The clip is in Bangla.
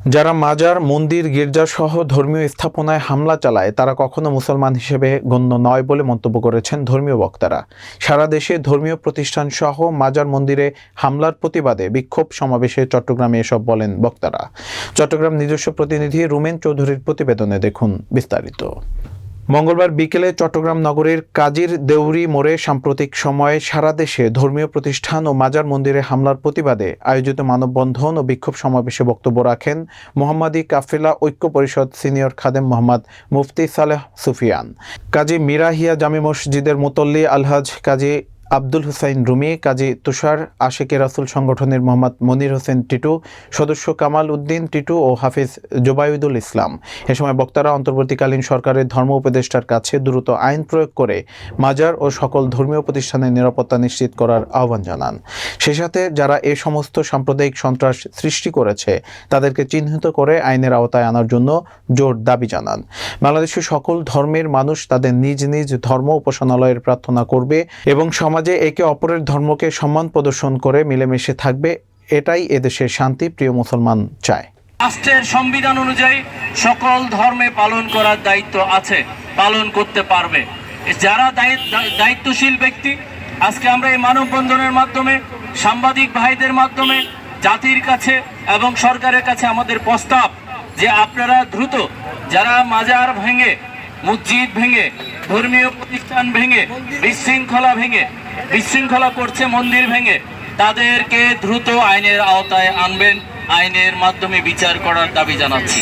যারা মাজার, মন্দির, গির্জাসহ ধর্মীয় স্থাপনায় হামলা চালায়, তারা কখনো মুসলমান হিসেবে গণ্য নয় বলে মন্তব্য করেছেন ধর্মীয় বক্তারা। সারা দেশে ধর্মীয় প্রতিষ্ঠান সহ মাজার মন্দিরে হামলার প্রতিবাদে বিক্ষোভ সমাবেশে চট্টগ্রামে এসব বলেন বক্তারা। চট্টগ্রাম নিজস্ব প্রতিনিধি রুমেন চৌধুরীর প্রতিবেদনে দেখুন বিস্তারিত। মঙ্গলবার বিকেলে চট্টগ্রাম নগরের কাজীর দেউরি মোড়ে সাম্প্রতিক সময়ে সারা দেশে ধর্মীয় প্রতিষ্ঠান ও মাজার মন্দিরে হামলার প্রতিবাদে আয়োজিত মানববন্ধন ও বিক্ষোভ সমাবেশে বক্তব্য রাখেন মোহাম্মদী কাফিলা ঐক্য পরিষদ সিনিয়র খাদেম মোহাম্মদ মুফতি সালেহ সুফিয়ান। কাজী মিরাহিয়া জামি মসজিদের মুতল্লি আলহাজ কাজী আব্দুল হুসাইন রুমি, কাজী তুষার, আশেকে রাসুল সংগঠনের মোহাম্মদ মনির হোসেন টিটু, সদস্য কামাল উদ্দিন টিটু ও হাফিজ জোবায়ুদুল ইসলাম। এ সময় বক্তারা অন্তর্বর্তীকালীন সরকারের ধর্ম উপদেষ্টার কাছে দ্রুত আইন প্রয়োগ করে মাজার ও সকল ধর্মীয় প্রতিষ্ঠানের নিরাপত্তা নিশ্চিত করার আহ্বান জানান। সেই সাথে যারা এ সমস্ত সাম্প্রদায়িক সন্ত্রাস সৃষ্টি করেছে, তাদেরকে চিহ্নিত করে আইনের আওতায় আনার জন্য জোর দাবি জানান। বাংলাদেশের সকল ধর্মের মানুষ তাদের নিজ নিজ ধর্ম উপাসনালয়ের প্রার্থনা করবে এবং সমাজে একে অপরের ধর্মকে সম্মান প্রদর্শন করে মিলেমিশে থাকবে, এটাই এদেশের শান্তি, প্রিয় মুসলমান চায়। রাষ্ট্রের সংবিধান অনুযায়ী সকল ধর্মে পালন করার দায়িত্ব আছে, পালন করতে পারবে। যারা দায়িত্বশীল ব্যক্তি, আজকে আমরা এই মানববন্ধনের মাধ্যমে, সাংবাদিক ভাইদের মাধ্যমে, জাতির কাছে এবং সরকারের কাছে আমাদের প্রস্তাব যে আপনারা দ্রুত, যারা মাজার ভেঙে মসজিদ ভেঙে, ধর্মীয় প্রতিষ্ঠান ভেঙে, বিশৃঙ্খলা ভেঙে, বিশৃঙ্খলা করছে, মন্দির ভেঙে, তাদেরকে দ্রুত আইনের আওতায় আনবেন, আইনের মাধ্যমে বিচার করার দাবি জানাচ্ছি।